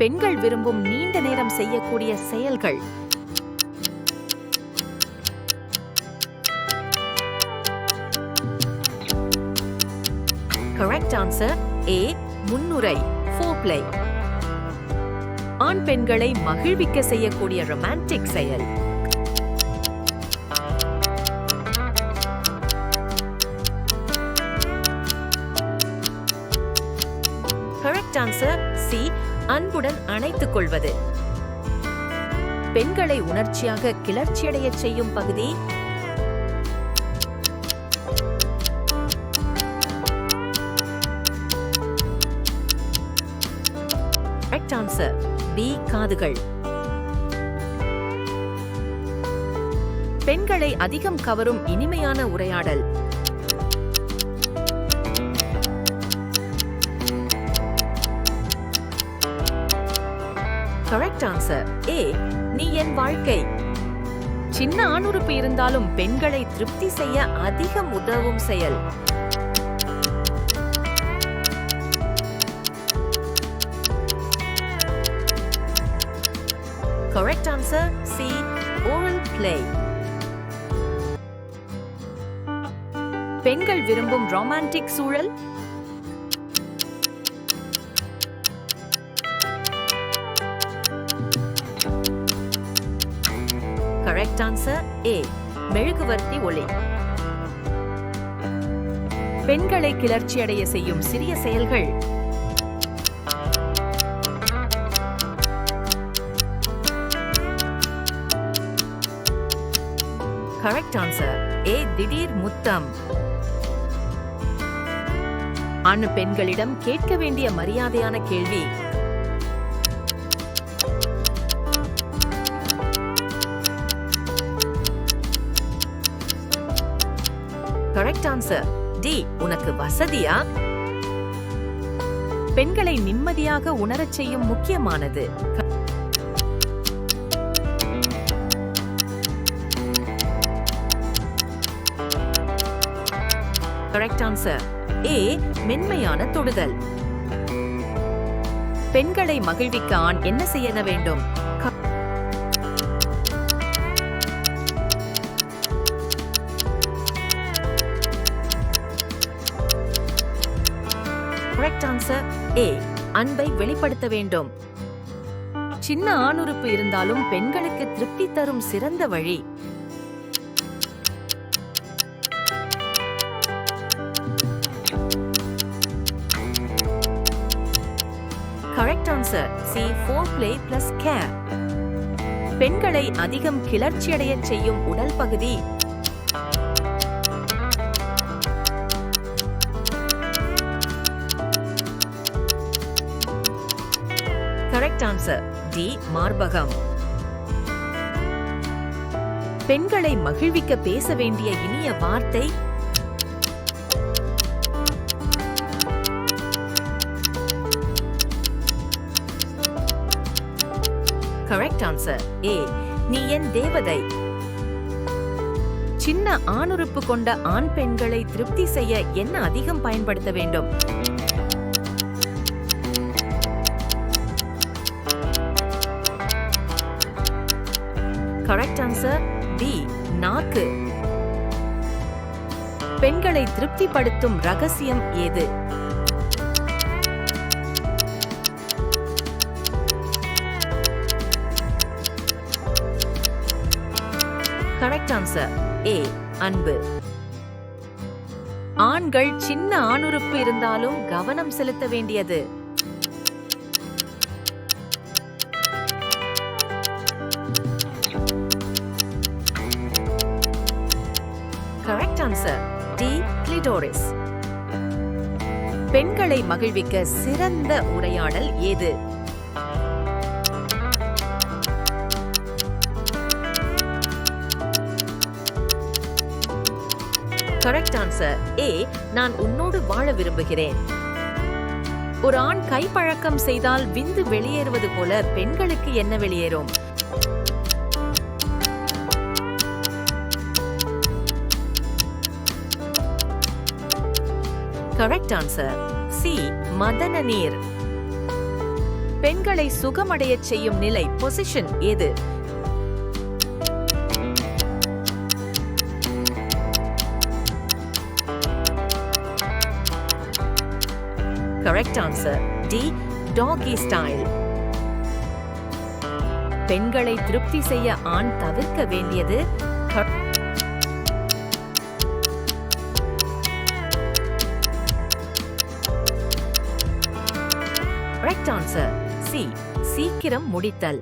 பெண்கள் விரும்பும் நீண்ட நேரம் செய்யக்கூடிய செயல்கள். கரெக்ட் ஆன்சர் ஏ முன்னுரை ஃபோப்ளை ஆண் பெண்களை மகிழ்விக்க செய்யக்கூடிய ரொமான்டிக் செயல். கரெக்ட் ஆன்சர் சி அன்புடன் அணைத்துக் கொள்வது. பெண்களை உணர்ச்சியாக கிளர்ச்சியடையச் செய்யும் பகுதி. ஆன்சர் பி காதுகள். பெண்களை அதிகம் கவரும் இனிமையான உரையாடல். கரெக்ட் ஆன்சர் ஏ நீ என் வாழ்க்கை. சின்ன ஆணுறுப்பு இருந்தாலும் பெண்களை திருப்தி செய்ய அதிகம் உதவும் செயல். Correct answer C oral play பெண்கள் விரும்பும் ரொமான்டிக் சூழல்? கரெக்ட் ஆன்சர் ஏ மெழுகுவர்த்தி ஒளி. பெண்களை கிளர்ச்சியடைய செய்யும் சிறிய செயல்கள். கரெக்ட் ஆன்சர் ஏ திடீர் முத்தம். அணு பெண்களிடம் கேட்க வேண்டிய மரியாதையான கேள்வி. கரெக்ட் ஆன்சர் டி உனக்கு வசதியா? பெண்களை நிம்மதியாக உணரச் செய்யும் முக்கியமானது. கரெக்ட் ஆன்சர் ஏ மென்மையான தொடுதல். பெண்களை மகிழ்விக்க ஆண் என்ன செய்ய வேண்டும்? கரெக்ட் ஆன்சர் ஏ அன்பை வெளிப்படுத்த வேண்டும். சின்ன ஆணுறுப்பு இருந்தாலும் பெண்களுக்கு திருப்தி தரும் சிறந்த வழி. Correct answer C foreplay plus care பெண்களை அதிகம் கிளர்ச்சியடையச் செய்யும் உடல் பகுதி கரெக்ட் ஆன்சர் டி மார்பகம். பெண்களை மகிழ்விக்க பேச வேண்டிய இனிய வார்த்தை கரெக்ட் ஆன்சர் ஏ நீ என் தேவதை. சின்ன ஆணுறுப்பு கொண்ட ஆண் பெண்களை திருப்தி செய்ய என்ன அதிகம் பயன்படுத்த வேண்டும்? கரெக்ட் ஆன்சர் பி நாக்கு. பெண்களை திருப்திப்படுத்தும் ரகசியம் ஏது? கரெக்ட் ஆன்சர் ஏ அன்பு. ஆண்கள் சின்ன ஆணுறுப்பு இருந்தாலும் கவனம் செலுத்த வேண்டியது. ஸ்டோரிஸ். பெண்களை மகிழ்விக்க சிறந்த உரையாடல் ஏது? கரெக்ட் ஆன்சர் ஏ நான் உன்னோடு வாழ விரும்புகிறேன். ஒரு ஆண் கைப்பழக்கம் செய்தால் விந்து வெளியேறுவது போல பெண்களுக்கு என்ன வெளியேறும்? கரெக்ட் ஆன்சர் சி மதன நீர். பெண்களை சுகமடையச் செய்யும் நிலை பொசிஷன் எது correct answer the doggy style பெண்களை திருப்தி செய்ய ஆண் தவிர்க்க வேண்டியது கரெக்ட் ஆன்சர் சி சீக்கிரம் முடித்தல்.